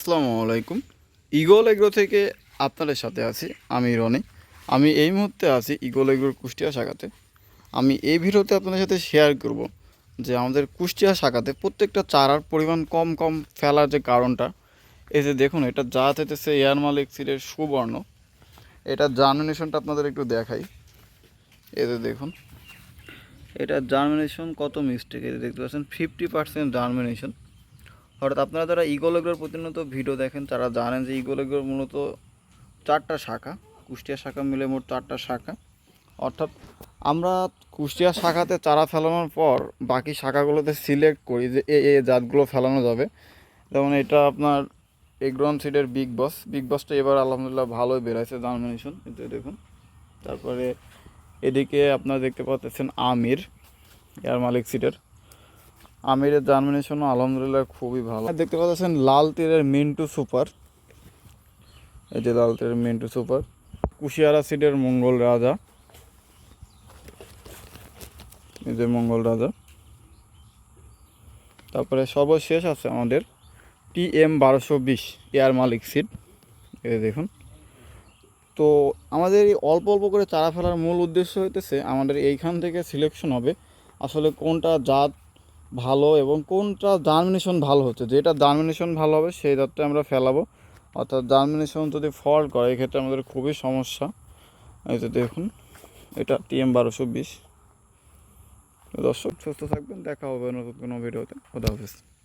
আসসালামু আলাইকুম। Eagle agro থেকে আপনাদের সাথে আছি, আমি রনি। আমি এই মুহূর্তে আছি ইগল এগ্রোর কুষ্টিয়া শাখাতে। আমি এই ভিডিওতে আপনাদের সাথে শেয়ার করব যে আমাদের কুষ্টিয়া শাখাতে প্রত্যেকটা চারার পরিমাণ কম কম ফেলার যে কারণটা, এই যে দেখুন, এটা জাত হইতেছে এয়ার মালিক সিডের সুবর্ণ। এটা জার্মিনেশনটা আপনাদের একটু দেখাই। এই যে দেখুন, এটা জার্মিনেশন কত মিস্টেক এই দেখতে পাচ্ছেন ফিফটি পার্সেন্ট জার্মিনেশন অর্থাৎ আপনারা যারা ইগোলেগ্রোর প্রতিনিয়ত ভিডিও দেখেন, তারা জানেন যে ইগোলেগ্রোর মূলত চারটা শাখা, কুষ্টিয়া শাখা মিলে মোট চারটা শাখা। অর্থাৎ আমরা কুষ্টিয়া শাখাতে চারা ফেলানোর পর বাকি শাখাগুলোতে সিলেক্ট করি যে এই এই জাতগুলো ফেলানো যাবে। যেমন এটা আপনার এগ্রন সিডের বিগ বস বিগ বসটা এবার আলহামদুলিল্লাহ ভালোই বেড়েছে জার্মিনেশন কিন্তু দেখুন। তারপরে এদিকে আপনারা দেখতে পাচ্ছেন আমির এয়ার মালিক সিডের আমিরের জার্মিনেশনও আলহামদুলিল্লাহ খুবই ভালো। দেখতে পাচ্ছেন, লাল তীরের মিন্টু সুপার। এই যে লাল তীরের মিন্টু সুপার। কুশিয়ারা সিডের মঙ্গল রাজা। এই যে মঙ্গল রাজা। তারপরে সর্বশেষ আছে আমাদের টি এম বারোশো বিশ এয়ার মালিক সিট। এই দেখুন। তো আমাদের এই অল্প অল্প করে চারা ফেলার মূল উদ্দেশ্য হইতেছে আমাদের এইখান থেকে সিলেকশন হবে। আসলে কোনটা জাত ভালো এবং কোনটা জার্মিনেশন ভালো হচ্ছে? যেটা জার্মিনেশন ভালো হবে, সেই জাতটা আমরা ফেলাবো। অর্থাৎ জার্মিনেশন যদি ফল করে, এক্ষেত্রে আমাদের খুবই সমস্যা। এই যে দেখুন, এটা টিএম বারোশো বিশ। দর্শক, সুস্থ থাকবেন, দেখা হবে নতুন কোনো ভিডিওতে। খোদা হাফিজ।